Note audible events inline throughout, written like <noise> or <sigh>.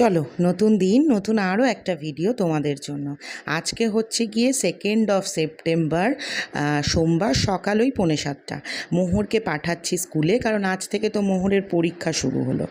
চলো, নতুন দিন, নতুন আরও একটা ভিডিও তোমাদের জন্য। আজকে হচ্ছে গিয়ে সেকেন্ড অফ সেপ্টেম্বর সোমবার সকাল ওই পৌনে সাতটা। মোহরকে পাঠাচ্ছি স্কুলে, কারণ আজ থেকে তো মোহরের পরীক্ষা শুরু হলো।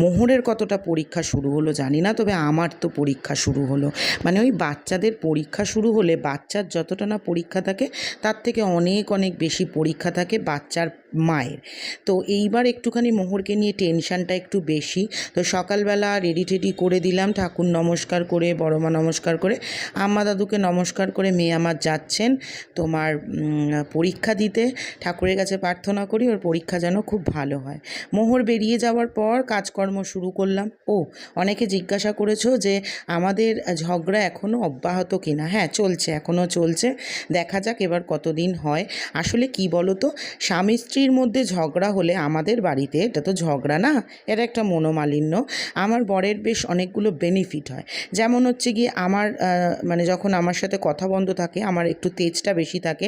মোহরের কতটা পরীক্ষা শুরু হলো জানি না, তবে আমার তো পরীক্ষা শুরু হলো। মানে ওই বাচ্চাদের পরীক্ষা শুরু হলে বাচ্চার যতটা না পরীক্ষা থাকে, তার থেকে অনেক অনেক বেশি পরীক্ষা থাকে বাচ্চার মায়ের। তো এইবার একটুখানি মোহরকে নিয়ে টেনশানটা একটু বেশি। তো সকালবেলা রেডি টেডি করে দিলাম, ঠাকুর নমস্কার করে বড় মা নমস্কার করে। আম্মা দাদুকে নমস্কার করে মেয়ে আমার যাচ্ছেন তোমার পরীক্ষা দিতে। ঠাকুরের কাছে প্রার্থনা করি ওর পরীক্ষা যেন খুব ভালো হয়। মোহর বেরিয়ে যাওয়ার পর কাজকর্ম শুরু করলাম। ও, অনেকে জিজ্ঞাসা করেছ যে আমাদের ঝগড়া এখনও অব্যাহত কিনা? হ্যাঁ চলছে এখনও চলছে। দেখা যাক এবার কতদিন হয়। আসলে কি বলো তো স্বামী স্ত্রীর মধ্যে ঝগড়া হলে আমাদের বাড়িতে, এটা তো ঝগড়া না? এটা একটা মনোমালিন্য। আমার বরের বেশ অনেকগুলো বেনিফিট হয়। যেমন হচ্ছে গিয়ে আমার মানে যখন আমার সাথে কথা বন্ধ থাকে, আমার একটু তেজটা বেশি থাকে,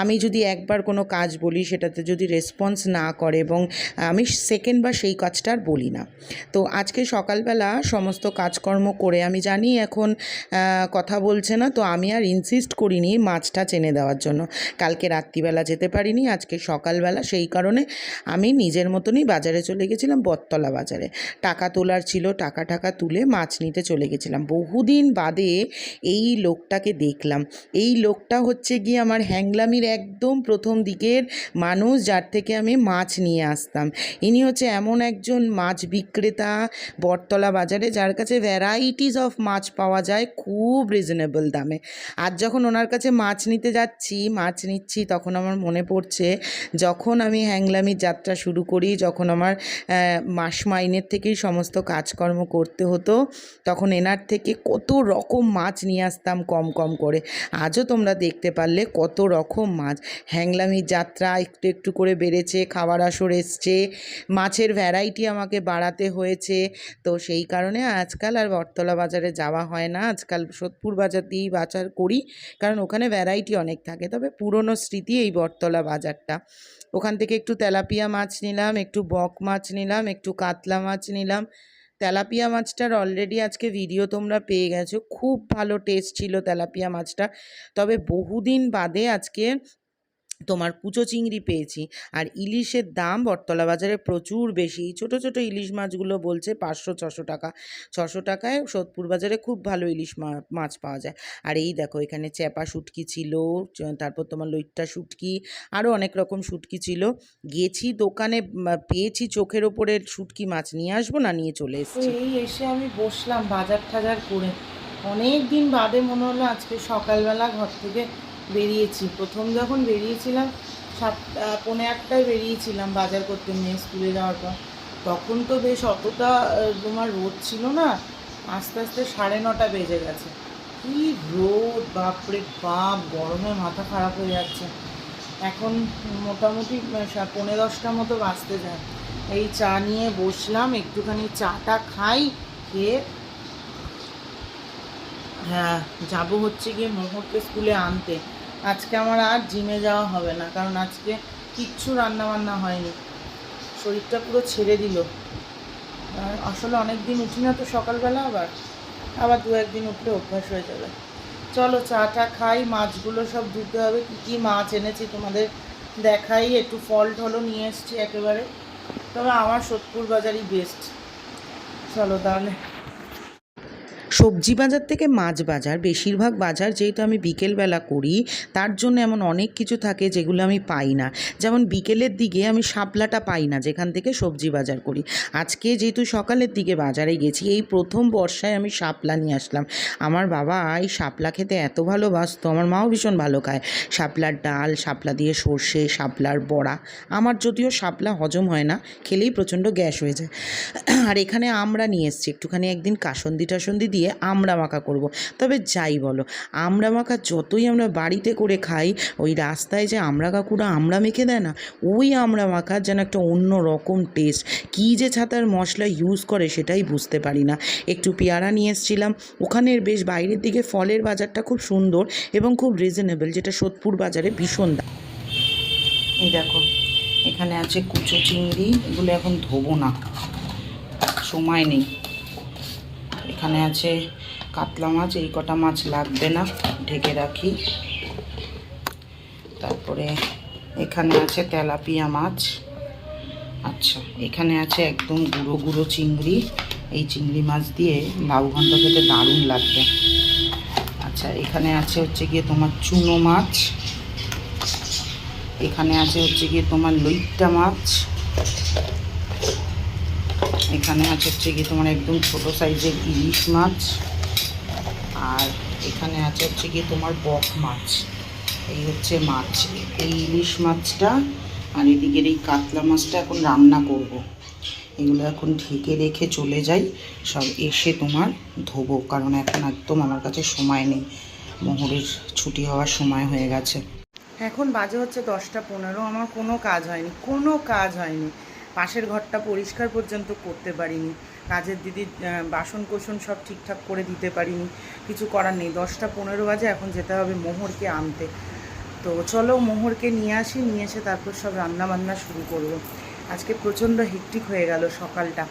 আমি যদি একবার কোনো কাজ বলি, সেটাতে যদি রেসপন্স না করে এবং আমি সেকেন্ড বা সেই কাজটা আর বলি না। তো আজকে সকালবেলা সমস্ত কাজকর্ম করে আমি জানি এখন কথা বলছে না, তো আমি আর ইনসিস্ট করিনি মাছটা চেনে দেওয়ার জন্য। কালকে রাত্রিবেলা যেতে পারিনি, আজকে সকালবেলা সেই কারণে আমি নিজের মতনই বাজারে চলে গেছিলাম, বটতলা বাজারে। টাকা তোলার ছিল, টাকা টাকা তুলে মাছ নিতে চলে গেছিলাম। বহুদিন বাদে এই লোকটাকে দেখলাম। এই লোকটা হচ্ছে গিয়ে আমার হ্যাংলামির একদম প্রথম দিকের মানুষ, যার থেকে আমি মাছ নিয়ে আসতাম। ইনি হচ্ছে এমন একজন মাছ বিক্রেতা বটতলা বাজারে, যার কাছে ভ্যারাইটিস অফ মাছ পাওয়া যায় খুব রিজনেবল দামে। আর যখন ওনার কাছে মাছ নিতে যাচ্ছি, মাছ নিচ্ছি, তখন আমার মনে পড়ছে, যখন আমি হ্যাংলামির যাত্রা শুরু করি, যখন আমার মাস মাইনের থেকেই সমস্ত কাজকর্ম করতে হতো, তখন এনার থেকে কত রকম মাছ নিয়ে আসতাম কম কম করে। আজও তোমরা দেখতে পারলে কত রকম মাছ। হ্যাংলামির যাত্রা একটু একটু করে বেড়েছে, খাবার আসর এসছে, মাছের ভ্যারাইটি আমাকে বাড়াতে হয়েছে। তো সেই কারণে আজকাল আর বটতলা বাজারে যাওয়া হয় না। আজকাল সোদপুর বাজার দিয়েই বাজার করি, কারণ ওখানে ভ্যারাইটি অনেক থাকে। তবে পুরনো স্মৃতি এই বটতলা বাজারটা। ওখান থেকে একটু তেলাপিয়া মাছ নিলাম, একটু বক মাছ নিলাম, একটু কাতলা মাছ নিলাম। তেলাপিয়া মাছটার অলরেডি আজকে ভিডিও তোমরা পেয়ে গেছো। খুব ভালো টেস্ট ছিল তেলাপিয়া মাছটা। তবে বহুদিন বাদে আজকে তোমার কুচো চিংড়ি পেয়েছি। আর ইলিশের দাম বটতলা বাজারে প্রচুর বেশি। ছোট ছোট ইলিশ মাছগুলো বলছে পাঁচশো, ছশো টাকা। ছশো টাকায় সোদপুর বাজারে খুব ভালো ইলিশ মাছ পাওয়া যায়। আর এই দেখো, এখানে চ্যাপা শুটকি ছিল তারপর তোমার লইট্টা শুটকি আরও অনেক রকম শুটকি ছিল। গেছি দোকানে পেয়েছি চোখের ওপরে শুটকি মাছ। নিয়ে আসব না, নিয়ে চলে এসেছি। এই এসে আমি বসলাম বাজার টাজার করে। অনেক দিন বাদে মনে হলো আজকে সকালবেলা ঘর থেকে বেরিয়েছি। প্রথম যখন বেরিয়েছিলাম সাতটা পৌনে আটটায় বেরিয়েছিলাম বাজার করতে মেয়ে স্কুলে যাওয়ার পর। তখন তো বেশ অতটা তোমার রোদ ছিল না, আস্তে আস্তে সাড়ে নটা বেজে গেছে। কি রোদ, বাপরে বাপ, গরমে মাথা খারাপ হয়ে যাচ্ছে। এখন মোটামুটি পৌনে দশটার মতো বাঁচতে যায়। এই চা নিয়ে বসলাম, একটুখানি চাটা খাই, খেয়ে হ্যাঁ যাব হচ্ছে গিয়ে মোহরকে স্কুলে আনতে। আজকে আমার আর জিমে যাওয়া হবে না, কারণ আজকে কিচ্ছু রান্না বান্না হয়নি। শরীরটা পুরো ছেড়ে দিল। আসলে অনেক দিন উঠি না তো সকালবেলা আবার আবার দু একদিন উঠলে অভ্যাস হয়ে যাবে। চলো চাটা খাই, মাছগুলো সব ধুতে হবে, কী কী মাছ এনেছি তোমাদের দেখাই, একটু ফল্ট হলো নিয়ে এসছি একেবারে। তবে আমার সোদপুর বাজারই বেস্ট চলো তাহলে। সবজি বাজার থেকে মাছ বাজার, বেশিরভাগ বাজার যেহেতু আমি বিকেলবেলা করি, তার জন্য এমন অনেক কিছু থাকে যেগুলো আমি পাই না। যেমন বিকেলের দিকে আমি শাপলাটা পাই না, যেখান থেকে সবজি বাজার করি। আজকে যেহেতু সকালের দিকে বাজারে গেছি, এই প্রথম বর্ষায় আমি শাপলা নিয়ে আসলাম। আমার বাবা এই শাপলা খেতে এত ভালোবাসতো, আমার মাও ভীষণ ভালো খায়। শাপলার ডাল, শাপলা দিয়ে সর্ষে, শাপলার বড়া। আমার যদিও শাপলা হজম হয় না, খেলেই প্রচণ্ড গ্যাস হয়ে যায়। আর এখানে আমরা নিয়ে এসেছি, একটুখানি একদিন কাসন্দি টাসন্দি দিয়ে আমড়া মাখা করব। তবে যাই বলো আমড়া মাখা যতই আমরা বাড়িতে করে খাই, ওই রাস্তায় যে আমড়া কাকুরা আমড়া মেখে দেয় না, ওই আমড়া মাখার যেন একটা অন্য রকম টেস্ট কী যে ছাতার মশলা ইউজ করে সেটাই বুঝতে পারি না। একটু পেয়ারা নিয়ে এসেছিলাম, ওখানের বেশ বাইরের দিকে ফলের বাজারটা খুব সুন্দর এবং খুব রিজনেবল যেটা সোদপুর বাজারে ভীষণ দাম। এই দেখো, এখানে আছে কুচো চিংড়ি, এগুলো এখন ধোবো না। সময় নেই। এখানে আছে কাতলা মাছ, এই কটা মাছ লাগবে না, ঢেকে রাখি। তারপরে এখানে আছে তেলাপিয়া মাছ। আচ্ছা এখানে আছে একদম গুঁড়ো গুঁড়ো চিংড়ি। এই চিংড়ি মাছ দিয়ে লাউ ঘন্ট খেতে দারুণ লাগবে। আচ্ছা এখানে আছে হচ্ছে গিয়ে তোমার চুনো মাছ। এখানে আছে হচ্ছে গিয়ে তোমার লইট্টা মাছ। এখানে আছে হচ্ছে গিয়ে তোমার একদম ছোট সাইজের ইলিশ মাছ। আর এখানে আছে হচ্ছে গিয়ে তোমার বক মাছ। এই হচ্ছে মাছ, এই ইলিশ মাছটা আর এদিকের এই কাতলা মাছটা এখন রান্না করব। এগুলো এখন ঢেকে রেখে চলে যাই, সব এসে তোমার ধোবো, কারণ এখন একদম আমার কাছে সময় নেই। মোহরের ছুটি হওয়ার সময় হয়ে গেছে। এখন বাজে হচ্ছে দশটা পনেরো, আমার কোনো কাজ হয়নি, কোনো কাজ হয়নি। পাশের ঘরটা পরিষ্কার পর্যন্ত করতে পারিনি। কাজের দিদি বাসন কোসন সব ঠিকঠাক করে দিতে পারিনি। কিছু করার নেই। দশটা পনেরো বাজে, এখন যেতে হবে মোহরকে আনতে। তো চলো মোহরকে নিয়ে আসি, নিয়ে এসে তারপর সব রান্না বান্না শুরু করব। আজকে প্রচণ্ড হেকটিক হয়ে গেল সকালটা।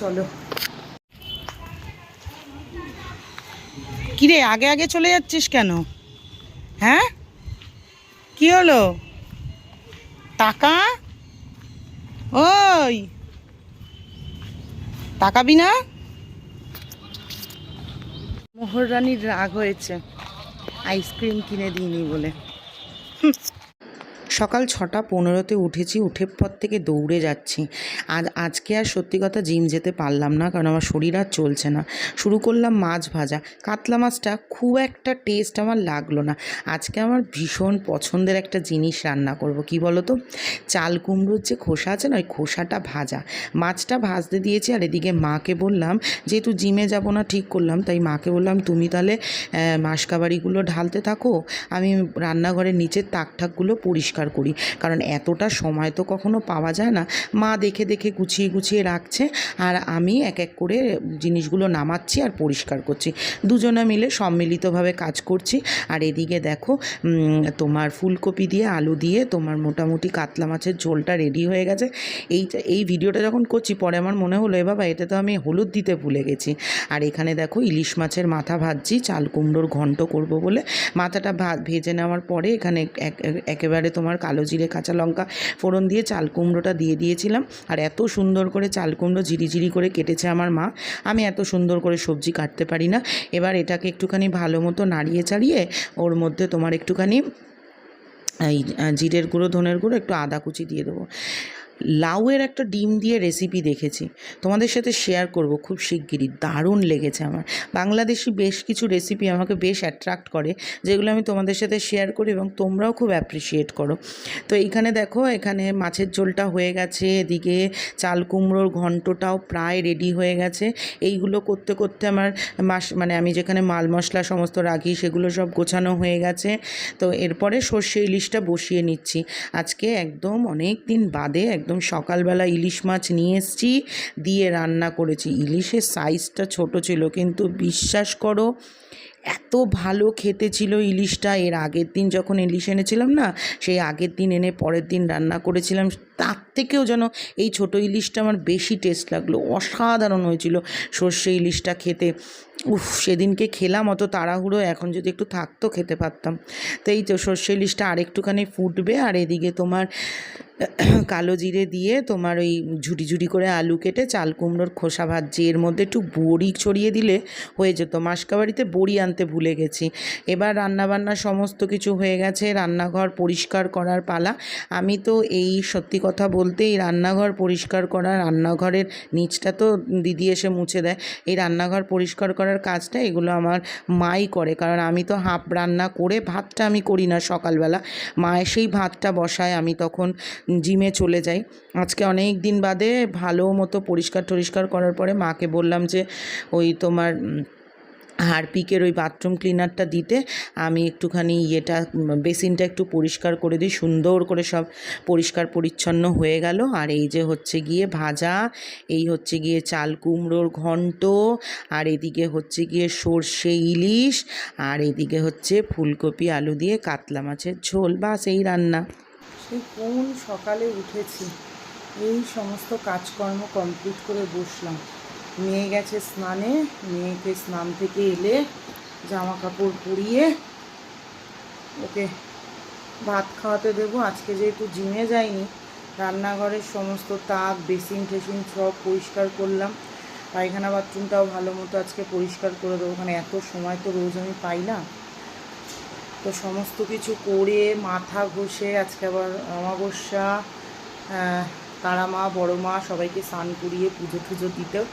চলো। কিরে, আগে আগে চলে যাচ্ছিস কেন? হ্যাঁ? কি হলো? টাকা? ওই। তাকাবি না। মোহর রানীর রাগ হয়েছে। আইসক্রিম কিনে দিইনি বলে। সকাল ছটা পনেরোতে উঠেছি, উঠে পর থেকে দৌড়ে যাচ্ছি। আজ, আজকে আর সত্যি কথা জিম যেতে পারলাম না, কারণ আমার শরীর আর চলছে না। শুরু করলাম মাছ ভাজা। কাতলা মাছটা খুব একটা টেস্ট আমার লাগল না। আজকে আমার ভীষণ পছন্দের একটা জিনিস রান্না করব, কি বলো তো চাল কুমড়োর যে খোসা আছে না, ওই খোসাটা ভাজা। মাছটা ভাজতে দিয়েছি আর এদিকে মাকে বললাম, যেহেতু জিমে যাব না, ঠিক করলাম। তাই মাকে বললাম, তুমি তাহলে মাসকাবাড়িগুলো ঢালতে থাকো, আমি রান্নাঘরের নিচের তাক ঠাকগুলো পরিষ্কার করি। কারণ এতটা সময় তো কখনো পাওয়া যায় না। মা দেখে দেখে গুছিয়ে গুছিয়ে রাখছে আর আমি এক এক করে জিনিসগুলো নামাচ্ছি আর পরিষ্কার করছি। দুজনে মিলে সম্মিলিতভাবে কাজ করছি। আর এদিকে দেখো তোমার ফুলকপি দিয়ে, আলু দিয়ে তোমার মোটামুটি কাতলা মাছের ঝোলটা রেডি হয়ে গেছে। এই এই ভিডিওটা যখন করছি, পরে আমার মনে হলো, এ বাবা, এটা তো আমি হলুদ দিতে ভুলে গেছি। আর এখানে দেখো, ইলিশ মাছের মাথা ভাজছি, চাল কুমড়োর ঘন্ট করব বলে। মাথাটা ভেজে নেওয়ার পরে এখানে এক- এক- একেবারে তোমার কালো জিরে, কাঁচা লঙ্কা ফোড়ন দিয়ে চাল কুমড়োটা দিয়ে দিয়েছিলাম। আর এত সুন্দর করে চাল কুমড়ো ঝিরিঝিরি করে কেটেছে আমার মা। আমি এত সুন্দর করে সবজি কাটতে পারি না। এবার এটাকে একটুখানি ভালো মতো নাড়িয়ে চাড়িয়ে ওর মধ্যে তোমার একটুখানি এই জিরের গুঁড়ো, ধনের গুঁড়ো একটু আদা কুচি দিয়ে দেবো। লাউয়ের একটা ডিম দিয়ে রেসিপি দেখেছি। তোমাদের সাথে শেয়ার করব খুব শিগগিরই, দারুণ লেগেছে আমার। বাংলাদেশি বেশ কিছু রেসিপি আমাকে বেশ অ্যাট্রাক্ট করে, যেগুলো আমি তোমাদের সাথে শেয়ার করি এবং তোমরাও খুব অ্যাপ্রিসিয়েট করো। তো এইখানে দেখো, এখানে মাছের ঝোলটা হয়ে গেছে, এদিকে চাল কুমড়োর ঘন্টটাও প্রায় রেডি হয়ে গেছে। এইগুলো করতে করতে আমার মাস মানে আমি যেখানে মাল মশলা সমস্ত রাখি, সেগুলো সব গোছানো হয়ে গেছে। তো এরপরে সর্ষে ইলিশটা বসিয়ে নিচ্ছি। আজকে একদম অনেক দিন বাদে একদম সকালবেলা ইলিশ মাছ নিয়ে এসেছি, দিয়ে রান্না করেছি। ইলিশের সাইজটা ছোট ছিল, কিন্তু বিশ্বাস করো, এত ভালো খেতে ছিল ইলিশটা। এর আগের দিন যখন ইলিশ এনেছিলাম না, সেই আগের দিন এনে পরের দিন রান্না করেছিলাম। তার থেকেও যেন এই ছোট ইলিশটা আমার বেশি টেস্ট লাগল, অসাধারণ হয়েছিল সর্ষে ইলিশটা খেতে। উফ, সেদিনকে খেলাম, অত তাড়াহুড়ো, এখন যদি একটু থাকতো, খেতে পারতাম। তো এই তো সর্ষে ইলিশটা আরেকটুখানি ফুটবে, আর এদিকে তোমার <clears throat> কালো জিরে দিয়ে তোমার ওই ঝুটি ঝুটি করে আলু কেটে, চাল কুমড়োর খোসা ভাজছি। এর মধ্যে একটু বড়ি ছড়িয়ে দিলে হয়ে যেত। মাসকাবাড়িতে বড়ি আনতে ভুলে গেছি। এবার রান্নাবান্না সমস্ত কিছু হয়ে গেছে, রান্নাঘর পরিষ্কার করার পালা। আমি তো এই সত্যি কথা বলতে, এই রান্নাঘর পরিষ্কার করা, রান্নাঘরের নিচটা তো দিদি এসে মুছে দেয়। এই রান্নাঘর পরিষ্কার করার কাজটা এগুলো আমার মাই করে। কারণ আমি তো হাঁপ রান্না করে ভাতটা আমি করি না সকালবেলা। মা এসেই ভাতটা বসায় আমি তখন জিমে চলে যাই। আজকে অনেক দিন বাদে ভালো মতো পরিষ্কার টরিষ্কার করার পরে মাকে বললাম যে, ওই তোমার হারপিকের ওই বাথরুম ক্লিনারটা দিতে আমি একটুখানি ইয়েটা বেসিনটা একটু পরিষ্কার করে দিই, সুন্দর করে সব পরিষ্কার পরিচ্ছন্ন হয়ে গেল। আর এই যে হচ্ছে গিয়ে ভাজা, এই হচ্ছে গিয়ে চাল কুমড়োর ঘন্ট, আর এদিকে হচ্ছে গিয়ে সর্ষে ইলিশ, আর এদিকে হচ্ছে ফুলকপি, আলু দিয়ে কাতলা মাছের ঝোল, বাস এই রান্না। সেই কোন সকালে উঠেছি, এই সমস্ত কাজকর্ম কমপ্লিট করে বসলাম। মেয়ে গেছে স্নানে, মেয়েকে স্নান থেকে এলে জামা কাপড় পরিয়ে ওকে ভাত খাওয়াতে দেবো। আজকে যেহেতু জিমে যাইনি, রান্নাঘরের সমস্ত তাক, বেসিন টেসিন সব পরিষ্কার করলাম। পায়খানা বাথরুমটাও ভালো মতো আজকে পরিষ্কার করে দেবো। ওখানে এত সময় তো রোজ আমি পাই না। তো সমস্ত কিছু করে মাথা ঘষে আজকে আবার অমাবস্যা তারা মা বড় মা সবাইকে স্নান করিয়ে পুজো টুজো দিতেও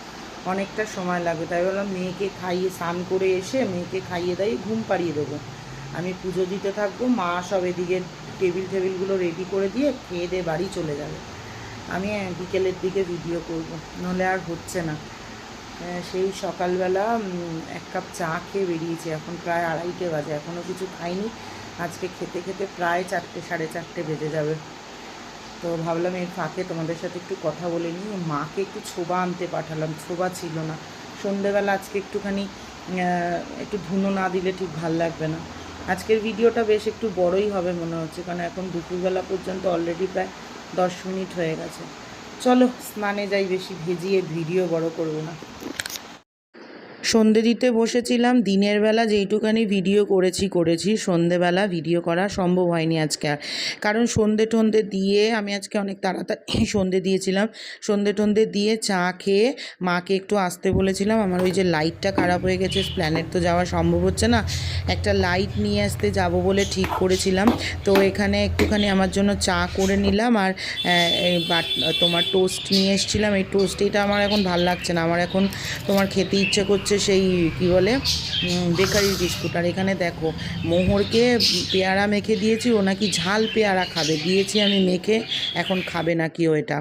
অনেকটা সময় লাগবে। তাই বললাম, মেয়েকে খাইয়ে স্নান করে এসে মেয়েকে খাইয়ে দাইয়ে ঘুম পাড়িয়ে দেবো। আমি পুজো দিতে থাকব, মা সব এদিকে টেবিল টেবিলগুলো রেডি করে দিয়ে খেয়ে দিয়ে বাড়ি চলে যাবে। আমি বিকেলের দিকে ভিডিও করব নাহলে আর হচ্ছে না। সেই সকালবেলা এক কাপ চা খেয়ে বেরিয়েছি। এখন প্রায় আড়াইটে বাজে এখনও কিছু খাইনি। আজকে খেতে খেতে প্রায় চারটে, সাড়ে চারটে বেজে যাবে। তো ভাবলাম এর ফাঁকে তোমাদের সাথে একটু কথা বলে নিই। মাকে একটু ছোবা আনতে পাঠালাম, ছোবা ছিল না। সন্ধেবেলা আজকে একটুখানি একটু ধুনো না দিলে ঠিক ভালো লাগবে না। আজকের ভিডিওটা বেশ একটু বড়ই হবে মনে হচ্ছে, কারণ এখন দুপুরবেলা পর্যন্ত অলরেডি প্রায় দশ মিনিট হয়ে গেছে। চলো স্নানে যাই, বেশি ভেজিয়ে ভিডিও বড় করব না। সন্ধে দিতে বসেছিলাম, দিনের বেলা যেইটুকানি ভিডিও করেছি করেছি, সন্ধেবেলা ভিডিও করা সম্ভব হয়নি আজকে আর। কারণ সন্ধে টন্ধে দিয়ে আমি আজকে অনেক তাড়াতাড়ি সন্ধে দিয়েছিলাম। সন্ধে টন্ধে দিয়ে চা খেয়ে মাকে একটু আসতে বলেছিলাম, আমার ওই যে লাইটটা খারাপ হয়ে গেছে প্ল্যানেট তো যাওয়া সম্ভব হচ্ছে না। একটা লাইট নিয়ে আসতে যাব বলে ঠিক করেছিলাম। তো এখানে একটুখানি আমার জন্য চা করে নিলাম আর তোমার টোস্ট নিয়ে এসেছিলাম। এই টোস্ট এটা আমার এখন ভালো লাগছে না। আমার এখন তোমার খেতে ইচ্ছে করছে সেই কি বলে বেকারির বিস্কুট। আর এখানে দেখো, মোহরকে পেয়ারা মেখে দিয়েছি, ও নাকি ঝাল পেয়ারা খাবে। দিয়েছি আমি মেখে, এখন খাবে নাকি ও এটা।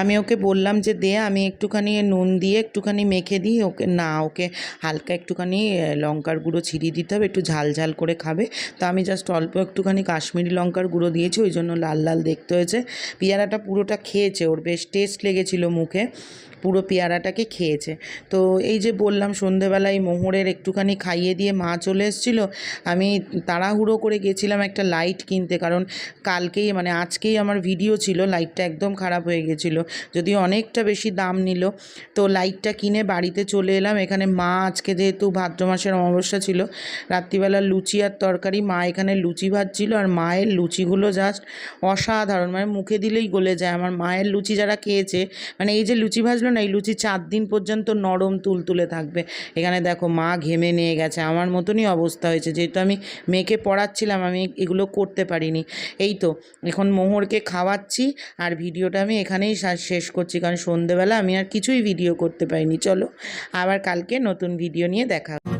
আমি ওকে বললাম যে, দে, আমি একটুখানি নুন দিয়ে একটুখানি মেখে দিই, ওকে, না, ওকে হালকা একটুখানি লঙ্কার গুঁড়ো ছিটিয়ে দিতে হবে, একটু ঝাল ঝাল করে খাবে। তো আমি জাস্ট অল্প একটুখানি কাশ্মীরি লঙ্কার গুঁড়ো দিয়েছি, ওই জন্য লাল লাল দেখতে হয়েছে। পেয়ারাটা পুরোটা খেয়েছে, ওর বেশ টেস্ট লেগেছিল মুখে। পুরো পেয়ারাটাকে খেয়েছে। তো এই যে বললাম সন্ধেবেলায় মোহরের একটুখানি খাইয়ে দিয়ে মা চলে এসেছিল। আমি তাড়াহুড়ো করে গেছিলাম একটা লাইট কিনতে, কারণ কালকেই মানে আজকেই আমার ভিডিও ছিল, লাইটটা একদম খারাপ হয়ে গেছিল যদি অনেকটা বেশি দাম নিল। তো লাইটটা কিনে বাড়িতে চলে এলাম। এখানে মা আজকে যেহেতু ভাদ্র মাসের অমাবস্যা ছিল, রাত্রিবেলা লুচি আর তরকারি, মা এখানে লুচি ভাজছিল, আর মায়ের লুচিগুলো জাস্ট অসাধারণ মানে মুখে দিলেই গলে যায়। আমার মায়ের লুচি যারা খেয়েছে মানে এই যে লুচি ভাজলো না এই লুচি চার দিন পর্যন্ত নরম তুলতুলে থাকবে। এখানে দেখো মা ঘেমে নিয়ে গেছে। আমার মতনই অবস্থা হয়েছে। যেহেতু আমি মেয়েকে পড়াচ্ছিলাম, আমি এগুলো করতে পারিনি। এই তো, এখন মোহরকে খাওয়াচ্ছি আর ভিডিওটা আমি এখানেই শেষ করছি। কারণ সন্ধেবেলা আমি আর কিছুই ভিডিও করতে পারিনি। চলো, আবার কালকে নতুন ভিডিও নিয়ে দেখা।